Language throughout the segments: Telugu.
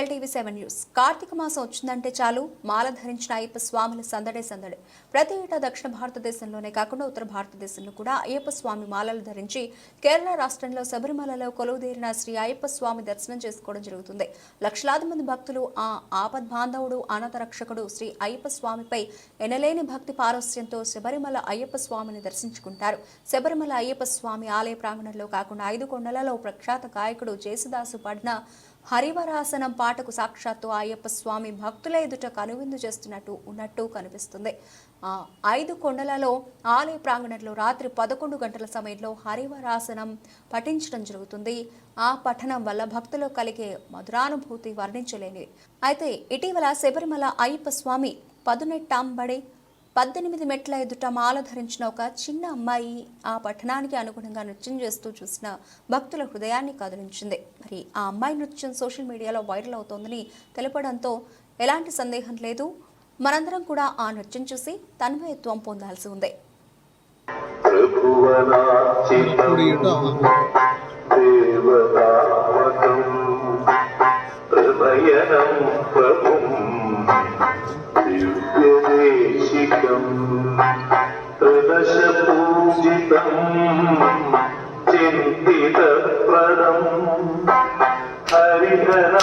LTV seven news. కార్తీక మాసం వచ్చిందంటే చాలు మాల ధరించిన అయ్యప్ప స్వాముల సందడే సందడి. ప్రతి ఏటా దక్షిణ భారతదేశంలోనే కాకుండా ఉత్తర భారతదేశంలో కూడా అయ్యప్ప స్వామి మాలలు ధరించి కేరళ రాష్ట్రంలో శబరిమలలో కొలువుదీరిన శ్రీ అయ్యప్ప స్వామి దర్శనం చేసుకోవడం జరుగుతుంది. లక్షలాది మంది భక్తులు ఆ ఆపద్ బాంధవుడు అనాథ రక్షకుడు శ్రీ అయ్యప్ప స్వామిపై ఎనలేని భక్తి పారస్యంతో శబరిమల అయ్యప్ప స్వామిని దర్శించుకుంటారు. శబరిమల అయ్యప్ప స్వామి ఆలయ ప్రాంగణంలో కాకుండా ఐదు కొండలలో ప్రఖ్యాత గాయకుడు జేసుదాసు పడ్న హరివరాసనం పాటకు సాక్షాత్తు అయ్యప్ప స్వామి భక్తుల ఎదుట కనువిందు చేస్తున్నట్టు ఉన్నట్టు కనిపిస్తుంది. ఆ ఐదు కొండలలో ఆలయ ప్రాంగణంలో రాత్రి పదకొండు గంటల సమయంలో హరివరాసనం పఠించడం జరుగుతుంది. ఆ పఠనం వల్ల భక్తులు కలిగే మధురానుభూతి వర్ణించలేనిది. అయితే ఇటీవల శబరిమల అయ్యప్ప స్వామి పదునెట్టాంబడి పద్దెనిమిది మెట్ల ఎదుట మాల ధరించిన ఒక చిన్న అమ్మాయి ఆ పట్టణానికి అనుగుణంగా నృత్యం చేస్తూ చూసిన భక్తుల హృదయాన్ని కదిలించింది మరి ఆ అమ్మాయి నృత్యం సోషల్ మీడియాలో వైరల్ అవుతోందని తెలపడంతో ఎలాంటి సందేహం లేదు. మనందరం కూడా ఆ నృత్యం చూసి తన్మయత్వం పొందాల్సి ఉంది. త్రిభువనాచితం പ്രകാശപൂജിതം ചിന്തിതപ്രദം. ഹരിഹരാമജം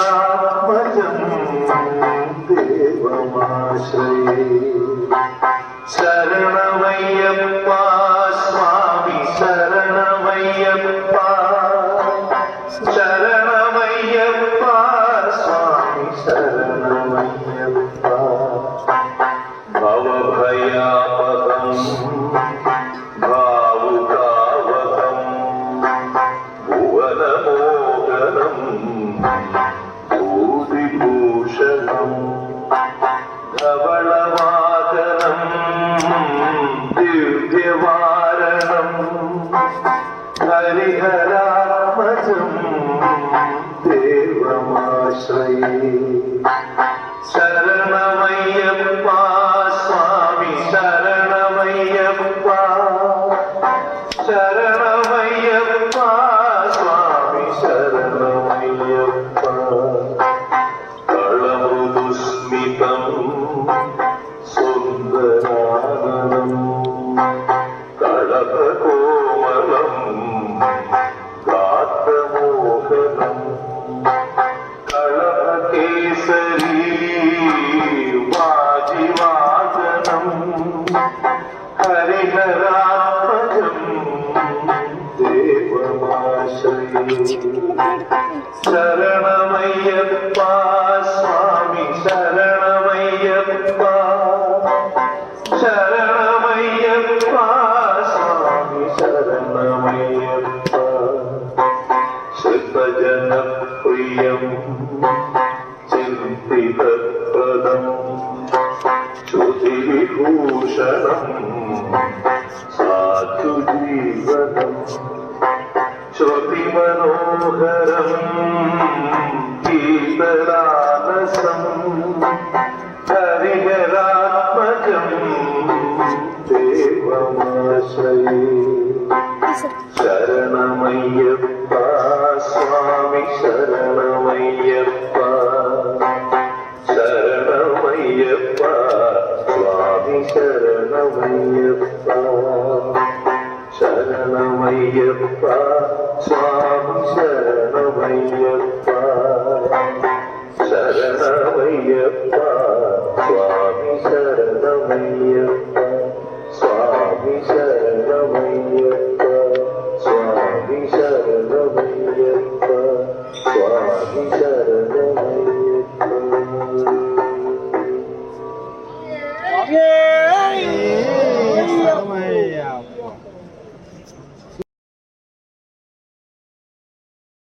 ദേവമാശ്രയേ. ശരണം విభూషణం ధవళవాదనం దివ్యవారణం హరిహరాత్మజం దేవమాశ్రయే. ശരണമയ്യപ്പ विभूषणम् साधु जीवनम् श्रुतिमनोहरम् ीतरानसम् हरिहरात्मजम् देवमाश्रये शरणमय्यप्पा स्वामि शरणम् Yeah! Mas...